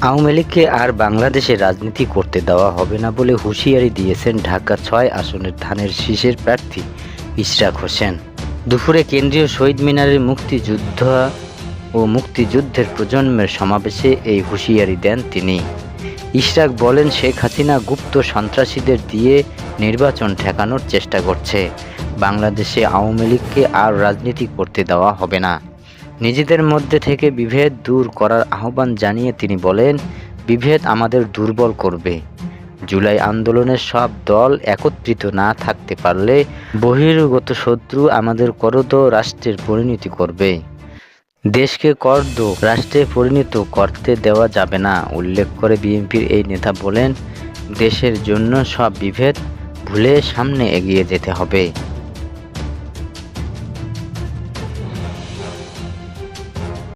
আওয়ামী লীগকে আর বাংলাদেশে রাজনীতি করতে দেওয়া হবে না বলে হুঁশিয়ারি দিয়েছেন ঢাকা ছয় আসনের ধানের শীষের প্রার্থী ইশরাক হোসেন। দুপুরে কেন্দ্রীয় শহীদ মিনারের মুক্তিযুদ্ধ ও মুক্তিযুদ্ধের প্রজন্মের সমাবেশে এই হুঁশিয়ারি দেন তিনি। ইশরাক বলেন, শেখ হাসিনা গুপ্ত সন্ত্রাসীদের দিয়ে নির্বাচন ঠেকানোর চেষ্টা করছে। বাংলাদেশে আওয়ামী লীগকে আর রাজনীতি করতে দেওয়া হবে না। নিজেদের মধ্যে থেকে বিভেদ দূর করার আহ্বান জানিয়ে তিনি বলেন, বিভেদ আমাদের দুর্বল করবে। জুলাই আন্দোলনের সব দল একত্রিত না থাকতে পারলে বহির্গত শত্রু আমাদের করদ রাষ্ট্রের পরিণতি করবে। দেশকে করদ রাষ্ট্রে পরিণত করতে দেওয়া যাবে না। উল্লেখ করে বিএনপির এই নেতা বলেন, দেশের জন্য সব বিভেদ ভুলে সামনে এগিয়ে যেতে হবে।